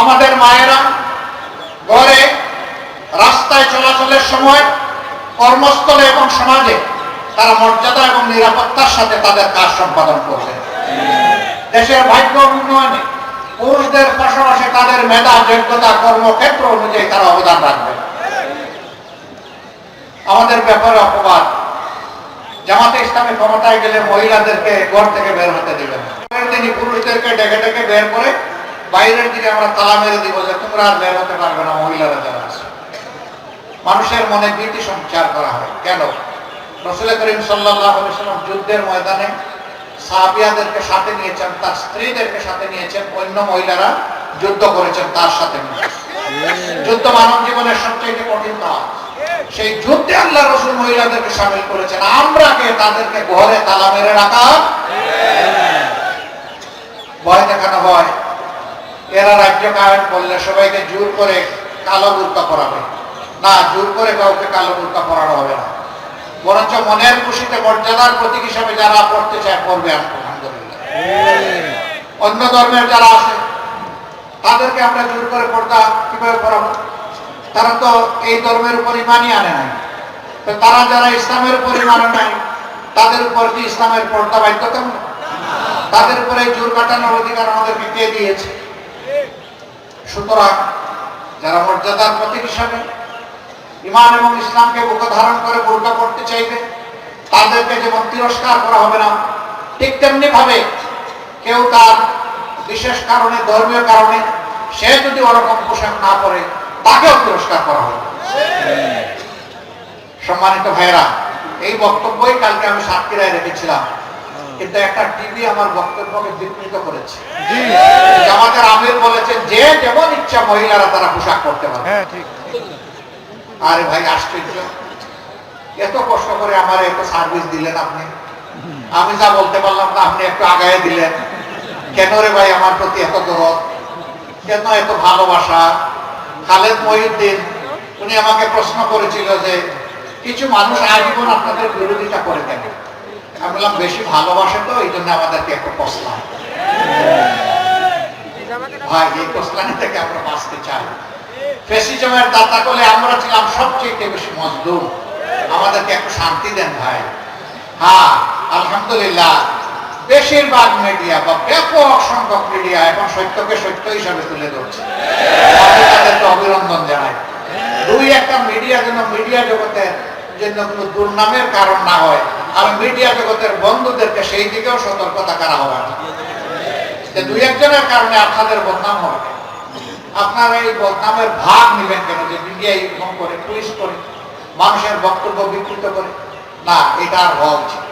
আমাদের মায়েরা ঘরে রাস্তায় চলাচলের সময় কর্মস্থলে এবং সমাজে তারা মর্যাদা এবং নিরাপত্তার সাথে তাদের কাজ সম্পাদন করবে দেশের ভাগ্য উন্নয়নে পুরুষদের পাশাপাশি তাদের মেধা, যোগ্যতা, কর্মক্ষেত্র অনুযায়ী তারা অবদান রাখবে। আমাদের ব্যাপারে অপবাদ। জামাতে ইসলামী ক্ষমতায় গেলে মহিলাদেরকে ঘর থেকে বের হতে দেবেন তিনি পুরুষদেরকে ডেকে ডেকে বের করে বাইরের দিকে আমরা তালা মেরে দিব যে তোমরা আর বের হতে পারবে না, মহিলারা যারা আছে। মানুষের মনে ভীতি সঞ্চার করা হয়। কেন? রসুল করিম সাল্লাহ সাল্লাম যুদ্ধের ময়দানে সাহাবিয়াদেরকে সাথে নিয়েছেন, তার স্ত্রীদেরকে সাথে নিয়েছেন, অন্য মহিলারা যুদ্ধ করেছেন তার সাথে যুদ্ধ মানব জীবনের সবচেয়ে কঠিন কাজ। সেই যুদ্ধে আল্লাহ রসুল মহিলাদেরকে সামিল করেছেন। আমরা কে? তাদেরকে ঘরে তালা মেরে রাখা। ভয় দেখানো হয়। এরা রাজ্য কায়ন করলে সবাইকে জোর করে কালো বুর্কা পরাবে। না, জোর করে কাউকে কালো বুর্কা পরানো হবে না। বরঞ্চ মনের খুশিতে মর্যাদার প্রতীক হিসাবে যারা পড়তে চায়, পড়বে আলহামদুলিল্লাহ। অন্য ধর্মের যারা আছে, তাদেরকে আমরা জোর করে পর্দা কীভাবে পড়াবো তারা তো এই ধর্মের উপর ইমানই আনে নাই। তো তারা যারা ইসলামের উপর ইমান নাই, তাদের উপর কি ইসলামের পর্দা বাধ্যতামূলক? তাদের উপরে জোর কাটানোর অধিকার আমাদেরকে কে দিয়েছে? সুতরাং যারা মর্যাদার প্রতীক হিসাবে ইমান এবং ইসলামকে বুকে ধারণ করে বোরকা করতে চাইবে, তাদেরকে যেমন তিরস্কার করা হবে না, ঠিক তেমনি ভাবে কেউ তার বিশেষ কারণে, ধর্মীয় কারণে সে যদি ওরকম পোশাক না করে তাকেও তিরস্কার করা হবে। সম্মানিত ভাইয়েরা, এই বক্তব্যই কালকে আমি সাতক্ষীরায় রেখেছিলাম। কিন্তু একটা টিভি আমার বক্তব্যকে বিকৃত করেছে। জামাতের আমির বলেছেন যে যেমন ইচ্ছা মহিলারা তারা পোশাক করতে পারে হ্যাঁ আরে ভাই আশ্চর্য। এত কষ্ট করে আমার এত সার্ভিস দিলেন আপনি। আমি যা বলতে পারলাম না আপনি একটু আগায় দিলেন। কেন রে ভাই আমার প্রতি এত দরদ? কেন এত ভালোবাসা? খালেদ মহিউদ্দিন উনি আমাকে প্রশ্ন করেছিল যে কিছু মানুষ আজীবন আপনাদের বিরোধিতা করে কেন আমি বললাম বেশি ভালোবাসে তো এই জন্য আমাদেরকে একটু কষলাম ভাই, এই কষলানি থেকে আমরা বাঁচতে চাই। ফেসিজমের দাতা করলে আমরা ছিলাম সবচেয়ে বেশি আমাদেরকে একটু শান্তি দেন ভাই। হ্যাঁ আলহামদুলিল্লাহ। বেশিরভাগ মিডিয়া বা ব্যাপক সংখ্যক মিডিয়া এখন সত্যকে সত্য হিসাবে তুলে ধরছে। তাদেরকে অভিনন্দন জানাই। দুই একটা মিডিয়া যেন মিডিয়া জগতের জন্য কোনো দুর্নামের কারণ না হয় আমি মিডিয়া জগতের বন্ধুদেরকে সেই দিকেও সতর্কতা করা হবে? না যে দুই একজনের কারণে আপনাদের বদনাম হবে। আপনারা এই বদনামের ভাগ নেবেন কেন? যে মিডিয়া এরকম করে, পুলিশ করে, মানুষের বক্তব্য বিকৃত করে। না, এটা আর হওয়া উচিত